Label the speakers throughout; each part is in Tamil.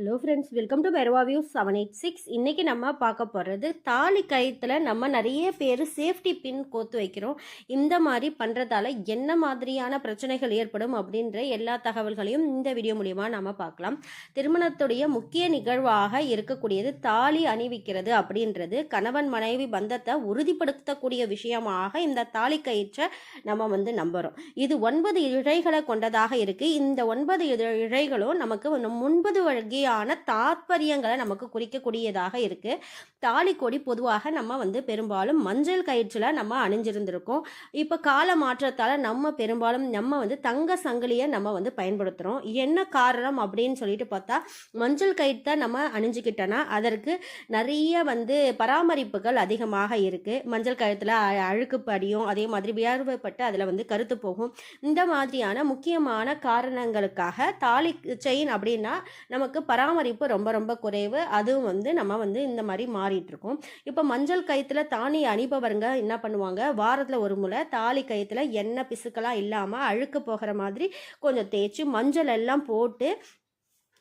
Speaker 1: ஹலோ ஃப்ரெண்ட்ஸ் வெல்கம் டு பெர்வா வியூ செவன் எயிட் சிக்ஸ் இன்றைக்கி நம்ம பார்க்க போகிறது தாலி கயிற்றுல நம்ம நிறைய பேர் சேஃப்டி பின் கோத்து வைக்கிறோம். இந்த மாதிரி பண்ணுறதால என்ன மாதிரியான பிரச்சனைகள் ஏற்படும் அப்படின்ற எல்லா தகவல்களையும் இந்த வீடியோ மூலிமா நம்ம பார்க்கலாம். திருமணத்துடைய முக்கிய நிகழ்வாக இருக்கக்கூடியது தாலி அணிவிக்கிறது அப்படின்றது கணவன் மனைவி பந்தத்தை உறுதிப்படுத்தக்கூடிய விஷயமாக இந்த தாலி கயிற்றை நம்ம வந்து நம்புகிறோம் இது ஒன்பது இழைகளை கொண்டதாக இருக்குது இந்த ஒன்பது இழைகளும் நமக்கு முன்பது வழங்கிய வகையான தாத்பரியங்களை நமக்கு குறிக்கக்கூடியதாக இருக்குது தாலி கொடி பொதுவாக நம்ம வந்து பெரும்பாலும் மஞ்சள் கயிற்றுல நம்ம அணிஞ்சிருந்திருக்கோம். இப்போ கால மாற்றத்தால் நம்ம பெரும்பாலும் நம்ம வந்து தங்க சங்கிலியை நம்ம வந்து பயன்படுத்துகிறோம் என்ன காரணம் அப்படின்னு சொல்லிட்டு பார்த்தா மஞ்சள் கயிற்றை நம்ம அணிஞ்சுக்கிட்டோன்னா அதற்கு நிறைய வந்து பராமரிப்புகள் அதிகமாக இருக்குது மஞ்சள் கயிற்றுல அ- அழுக்கு படியும் அதே மாதிரி வியர்வைப்பட்டு அதில் வந்து கருத்து போகும். இந்த மாதிரியான முக்கியமான காரணங்களுக்காக தாலி செயின் அப்படின்னா நமக்கு பராமரிப்பு ரொம்ப ரொம்ப குறைவு. அதுவும் வந்து நம்ம வந்து இந்த மாதிரி மாறிட்டு இருக்கோம் இப்போ மஞ்சள் கயிற்றுல தானி அணிபவருங்க என்ன பண்ணுவாங்க? வாரத்தில் ஒரு முறை தாலி கயிற்றுல எண்ணெய் பிசுக்கெல்லாம் இல்லாமல் அழுக்கு போகிற மாதிரி கொஞ்சம் தேய்ச்சி மஞ்சள் எல்லாம் போட்டு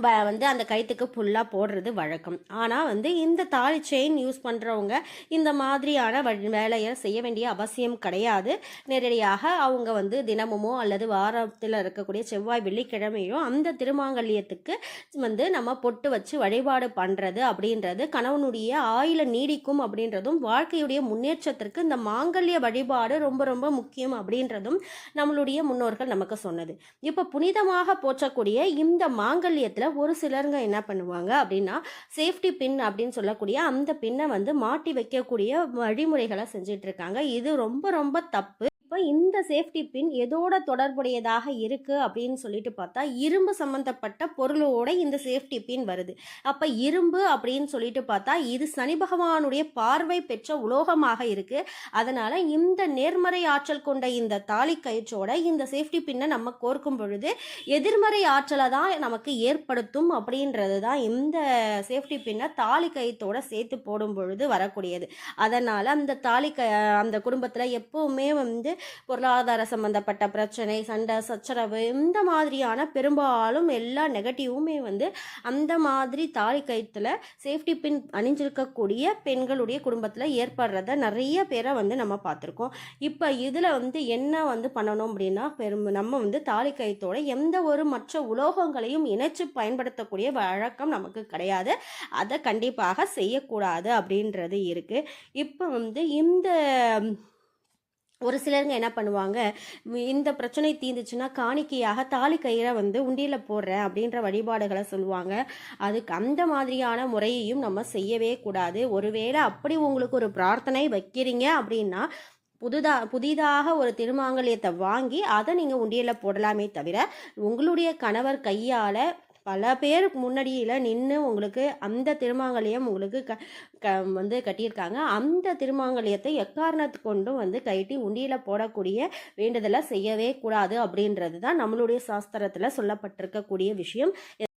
Speaker 1: வந்து அந்த கயிற்றுக்கு ஃபுல்லாக போடுறது வழக்கம். ஆனால் வந்து இந்த தாலி செயின் யூஸ் பண்ணுறவங்க இந்த மாதிரியான வ- வேலையை செய்ய வேண்டிய அவசியம் கிடையாது. நேரடியாக அவங்க வந்து தினமுமோ அல்லது வாரத்தில் இருக்கக்கூடிய செவ்வாய் வெள்ளிக்கிழமையோ அந்த திருமாங்கல்யத்துக்கு வந்து நம்ம பொட்டு வச்சு வழிபாடு பண்ணுறது அப்படின்றது கணவனுடைய ஆயில நீடிக்கும் அப்படின்றதும் வாழ்க்கையுடைய முன்னேற்றத்திற்கு இந்த மாங்கல்ய வழிபாடு ரொம்ப ரொம்ப முக்கியம் அப்படின்றதும் நம்மளுடைய முன்னோர்கள் நமக்கு சொன்னது. இப்போ புனிதமாக போற்றக்கூடிய இந்த மாங்கல்யத்தில் ஒரு சிலருங்க என்ன பண்ணுவாங்க அப்படின்னா சேஃப்டி பின் அப்படின்னு சொல்லக்கூடிய அந்த பின்னை வந்து மாட்டி வைக்கக்கூடிய வழிமுறைகளை செஞ்சிட்ருக்காங்க இது ரொம்ப ரொம்ப தப்பு. இப்போ இந்த சேஃப்டி பின் எதோட தொடர்புடையதாக இருக்குது அப்படின்னு சொல்லிட்டு பார்த்தா இரும்பு சம்மந்தப்பட்ட பொருளோட இந்த சேஃப்டி பின் வருது. அப்போ இரும்பு அப்படின்னு சொல்லிட்டு பார்த்தா இது சனி பகவானுடைய பார்வை பெற்ற உலோகமாக இருக்குது அதனால் இந்த நேர்மறை ஆற்றல் கொண்ட இந்த தாலி கயிற்றோட இந்த சேஃப்டி பின்னை நம்ம கோர்க்கும் பொழுது எதிர்மறை ஆற்றலை தான் நமக்கு ஏற்படுத்தும் அப்படின்றது தான் இந்த சேஃப்டி பின்னை தாலி கயிற்றோட சேர்த்து போடும் பொழுது வரக்கூடியது. அதனால் அந்த தாலி க அந்த குடும்பத்தில் எப்போவுமே வந்து பொருளாதார சம்மந்தப்பட்ட பிரச்சனை சண்டை சச்சரவு இந்த மாதிரியான பெரும்பாலும் எல்லா நெகட்டிவுமே வந்து அந்த மாதிரி தாலி கயிற்றுல சேஃப்டி பின் அணிஞ்சிருக்கக்கூடிய பெண்களுடைய குடும்பத்தில் ஏற்படுறத நிறைய பேரை வந்து நம்ம பார்த்துருக்கோம். இப்போ இதில் வந்து என்ன வந்து பண்ணணும் அப்படின்னா பெரும் நம்ம வந்து தாலி கயிற்றோட எந்த ஒரு மற்ற உலோகங்களையும் இணைச்சு பயன்படுத்தக்கூடிய வழக்கம் நமக்கு கிடையாது. அதை கண்டிப்பாக செய்யக்கூடாது அப்படின்றது இருக்குது இப்போ வந்து இந்த ஒரு சிலருங்க என்ன பண்ணுவாங்க இந்த பிரச்சனை தீர்ந்துச்சுன்னா காணிக்கையாக தாலி கயிறை வந்து உண்டியில் போடுறேன் அப்படின்ற வழிபாடுகளை சொல்லுவாங்க. அதுக்கு அந்த மாதிரியான முறையையும் நம்ம செய்யவே கூடாது. ஒருவேளை அப்படி உங்களுக்கு ஒரு பிரார்த்தனை வைக்கிறீங்க அப்படின்னா புதுதா புதிதாக ஒரு திருமாங்கல்யத்தை வாங்கி அதை நீங்கள் உண்டியலில் போடலாமே தவிர உங்களுடைய கணவர் கையால் பல பேர் முன்னாடியில் நின்று உங்களுக்கு அந்த திருமாங்கல்யம் உங்களுக்கு க க வந்து கட்டியிருக்காங்க. அந்த திருமாங்கல்யத்தை எக்காரணத்து கொண்டும் வந்து கட்டி உண்டியில் போடக்கூடிய வேண்டுதலை செய்யவே கூடாது அப்படின்றது தான் நம்மளுடைய சாஸ்திரத்தில் சொல்லப்பட்டிருக்கக்கூடிய விஷயம்.